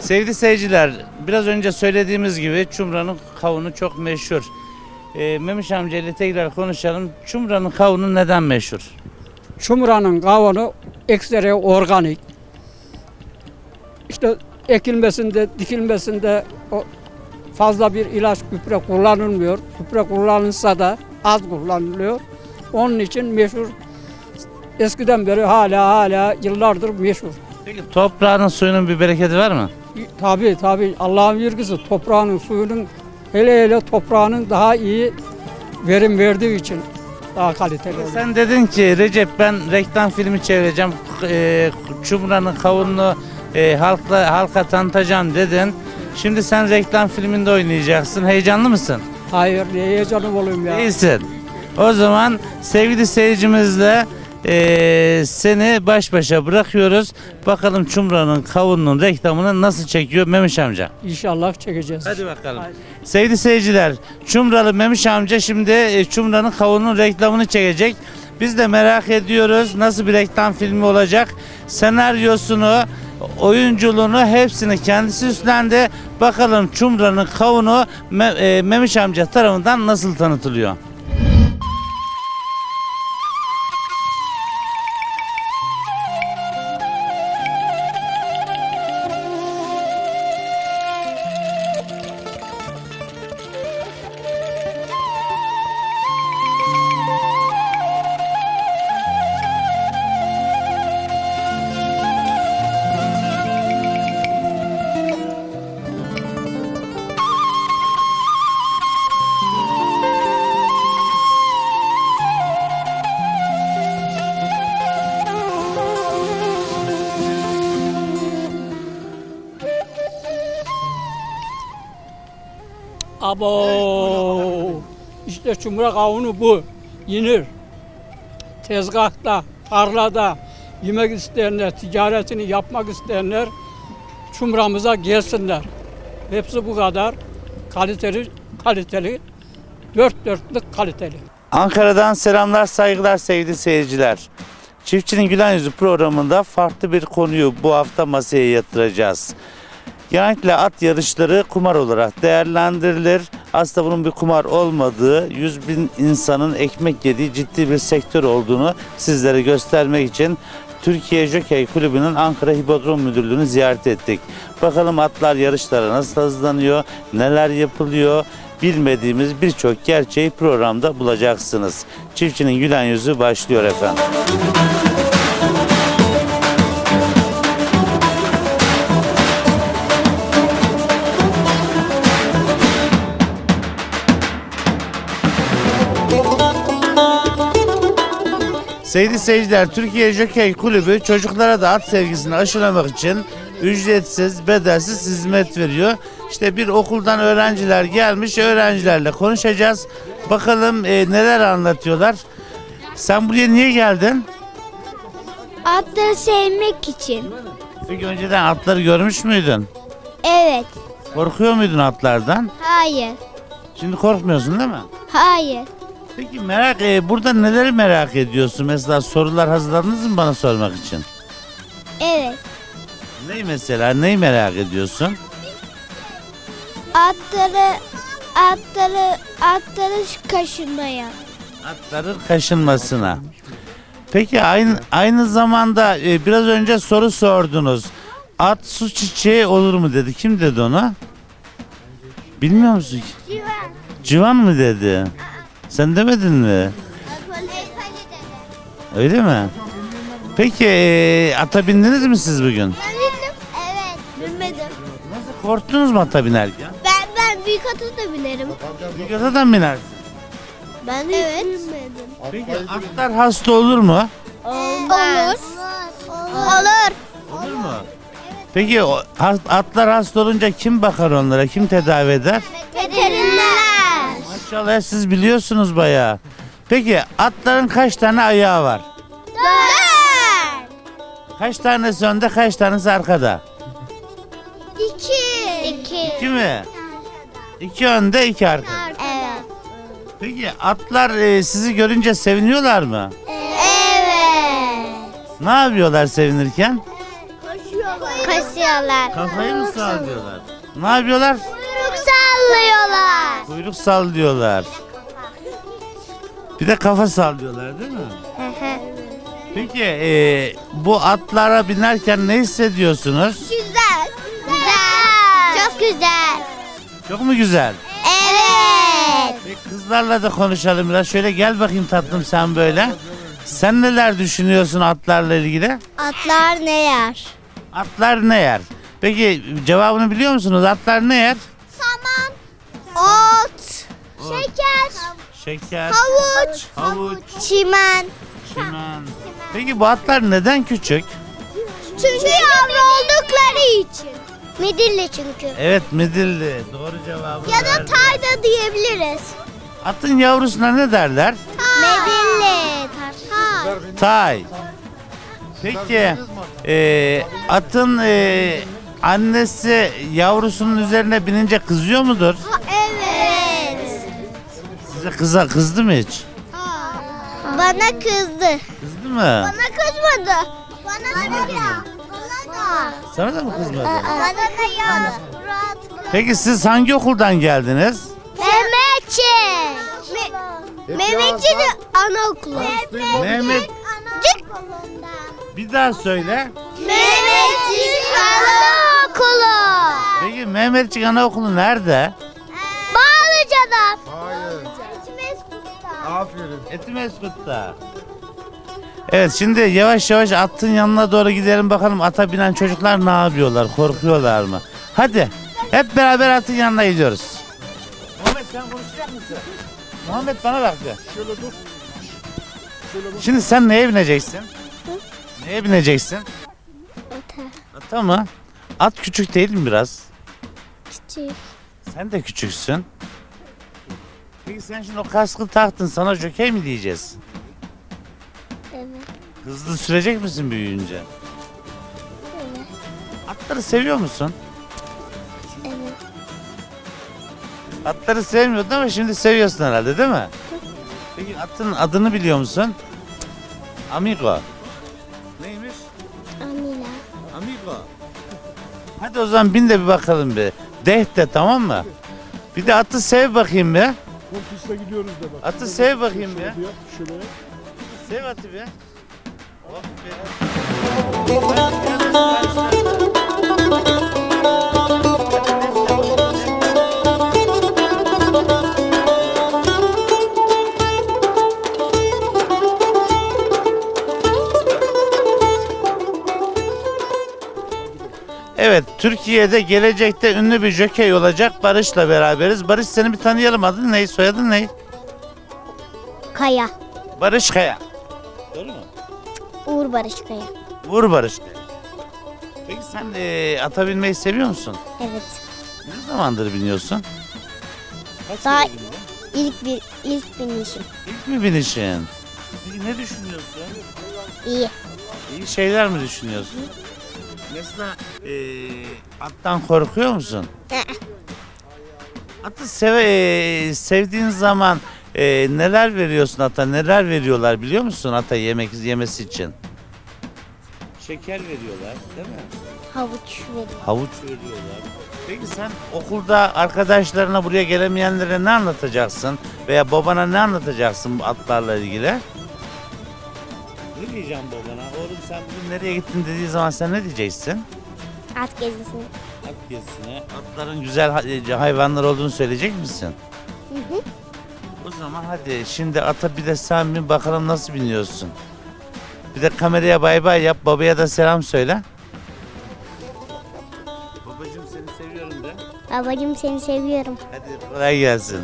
Sevgili seyirciler, biraz önce söylediğimiz gibi Çumra'nın kavunu çok meşhur. Ee, Memiş amca ile tekrar konuşalım. Çumra'nın kavunu neden meşhur? Çumra'nın kavunu ekseri organik. İşte ekilmesinde, dikilmesinde o fazla bir ilaç gübre kullanılmıyor. Gübre kullanılsa da az kullanılıyor. Onun için meşhur. Eskiden beri hala hala yıllardır meşhur. Peki toprağının suyunun bir bereketi var mı? Tabi tabi Allah'ın vergisi toprağının suyunun hele hele toprağının daha iyi verim verdiği için daha kaliteli oluyor. Sen dedin ki Recep ben reklam filmi çevireceğim. E, Çumra'nın kavununu e, halkla, halka tanıtacağım dedin. Şimdi sen reklam filminde oynayacaksın. Heyecanlı mısın? Hayır niye heyecanım olayım ya. İyisin. O zaman sevgili seyircimizle eee, seni baş başa bırakıyoruz. Bakalım Çumra'nın kavununun reklamını nasıl çekiyor Memiş amca. İnşallah çekeceğiz. Hadi bakalım. Hadi. Sevgili seyirciler, Çumralı Memiş amca şimdi e, Çumra'nın kavunun reklamını çekecek. Biz de merak ediyoruz nasıl bir reklam filmi olacak. Senaryosunu, oyunculuğunu hepsini kendisi üstlendi. Bakalım Çumra'nın kavunu Me- e, Memiş amca tarafından nasıl tanıtılıyor? Abo. İşte çumra kavunu bu. Yenir. Tezgahta, tarlada yemek isteyenler, ticaretini yapmak isteyenler çumramıza gelsinler. Hepsi bu kadar kaliteli, kaliteli, dört dörtlük kaliteli. Ankara'dan selamlar, saygılar sevgili seyirciler. Çiftçinin Gülen Yüzü programında farklı bir konuyu bu hafta masaya yatıracağız. Genellikle at yarışları kumar olarak değerlendirilir. Aslında bunun bir kumar olmadığı, 100 bin insanın ekmek yediği ciddi bir sektör olduğunu sizlere göstermek için Türkiye Jokey Kulübü'nün Ankara Hipodrom Müdürlüğü'nü ziyaret ettik. Bakalım atlar yarışlara nasıl hazırlanıyor, neler yapılıyor, bilmediğimiz birçok gerçeği programda bulacaksınız. Çiftçinin gülen yüzü başlıyor efendim. Sevgili seyirciler, Türkiye Jokey Kulübü çocuklara da at sevgisini aşılamak için ücretsiz, bedelsiz hizmet veriyor. İşte bir okuldan öğrenciler gelmiş, öğrencilerle konuşacağız. Bakalım e, neler anlatıyorlar. Sen buraya niye geldin? Atları sevmek için. Peki önceden atları görmüş müydün? Evet. Korkuyor muydun atlardan? Hayır. Şimdi korkmuyorsun değil mi? Hayır. Peki merak, e, burada neleri merak ediyorsun? Mesela sorular hazırladınız mı bana sormak için? Evet. Neyi mesela, neyi merak ediyorsun? Atları atları atları kaşınmaya. Atların kaşınmasına. Peki aynı aynı zamanda e, biraz önce soru sordunuz. At su çiçeği olur mu dedi. Kim dedi onu? Bilmiyor musun? Civan. Civan mı dedi? Sen demedin mi? Öyle mi? Peki e, ata bindiniz mi siz bugün? Ben bildim. Evet. Bilmedim. Nasıl korktunuz mu ata binerken? Ben ben büyük atı da bilirim. Büyük atadan binersin. Ben de evet. bilmedim. Peki atlar hasta olur mu? Olur. Olur. Olur mu? Peki o, has- atlar hasta olunca kim bakar onlara? Kim tedavi eder? Veteriner. Maşallah siz biliyorsunuz bayağı. Peki atların kaç tane ayağı var? Dört. Kaç tanesi önde kaç tanesi arkada? İki. İki. İki mi? İki önde iki arkada. Evet. Peki atlar e, sizi görünce seviniyorlar mı? Evet. Ne yapıyorlar sevinirken? Koşuyorlar. Kaşıyorlar. Kafayı mı sallıyorlar? Ne yapıyorlar? Kuyruk sallıyorlar. Kuyruk sallıyorlar. Bir de kafa sallıyorlar değil mi? Peki e, bu atlara binerken ne hissediyorsunuz? Güzel. Güzel. Çok güzel. Çok mu güzel? Evet. Peki kızlarla da konuşalım biraz. Şöyle gel bakayım tatlım sen böyle. Sen neler düşünüyorsun atlarla ilgili? Atlar ne yer? Atlar ne yer? Peki cevabını biliyor musunuz? Atlar ne yer? Saman. Ot. Şeker. Şeker, Havuç. havuç, Çimen. çimen. Peki bu atlar neden küçük? Çünkü yavru oldukları için. Midilli çünkü. Evet midilli. Doğru cevabı Ya da verdi. tayda diyebiliriz. Atın yavrusuna ne derler? Midilli. Tay. Tay. Peki e, atın e, annesi yavrusunun üzerine binince kızıyor mudur? Size kıza kızdı mı hiç? Bana kızdı. Kızdı mı? Bana kızmadı. Bana da ya. Bana da. Sana da mı kızmadı? Bana da ya. Peki siz hangi okuldan geldiniz? Mehmetçik. Mehmetçik anaokulu. Mehmet bir daha söyle. Mehmetçik anaokulu. Peki Mehmetçik Anaokulu nerede? Aferin. Etimeskut'ta. Evet şimdi yavaş yavaş atın yanına doğru gidelim bakalım ata binen çocuklar ne yapıyorlar korkuyorlar mı? Hadi hep beraber atın yanına gidiyoruz. Muhammed sen konuşacak mısın? Muhammed bana bak bir. Şöyle dur. Şimdi sen neye bineceksin? Neye bineceksin? Ata mı? At küçük değil mi biraz? Küçük. Sen de küçüksün. Peki sen şimdi o kaskı taktın sana jokey mi diyeceğiz? Evet. Hızlı sürecek misin büyüyünce? Atları seviyor musun? Evet. Atları sevmiyordun ama şimdi seviyorsun herhalde değil mi? Peki atın adını biliyor musun? Amigo. Neymiş? Amila. Amigo. Hadi o zaman bin de bir bakalım bir. Deh de tamam mı? Bir de atı sev bakayım bir. Kompüsle gidiyoruz da bak. Atı sev bakayım Şöyle yap, Şöyle. Sev atı bir. Aferin. Hadi Türkiye'de gelecekte ünlü bir jokey olacak Barış'la beraberiz. Barış seni bir tanıyalım. Adın ne? Soyadın ne? Kaya. Barış Kaya. Doğru mu? Uğur Barış Kaya. Vur Barış Kaya. Peki sen de ata binmeyi seviyor musun? Evet. Ne zamandır biniyorsun? Kaç Daha- kere bindin? İlk bir ilk binişim. İlk mi binişin? Peki ne düşünüyorsun? İyi. İyi şeyler mi düşünüyorsun? Mesela eee, attan korkuyor musun? Ee, Atı seve, eee, sevdiğin zaman eee, neler veriyorsun ata? Neler veriyorlar biliyor musun ata yemek yemesi için? Şeker veriyorlar değil mi? Havuç veriyor. Havuç veriyorlar. Peki sen okulda arkadaşlarına buraya gelemeyenlere ne anlatacaksın? Veya babana ne anlatacaksın bu atlarla ilgili? Ne diyeceğim babana? Sen bugün nereye gittin dediği zaman sen ne diyeceksin? At gezisini. At gezisine. Atların güzel ha- hayvanlar olduğunu söyleyecek misin? Hı hı. O zaman hadi şimdi ata bir de sen bin bakalım nasıl biniyorsun. Bir de kameraya bay bay yap babaya da selam söyle. Babacım seni seviyorum de. Babacım seni seviyorum. Hadi kolay gelsin.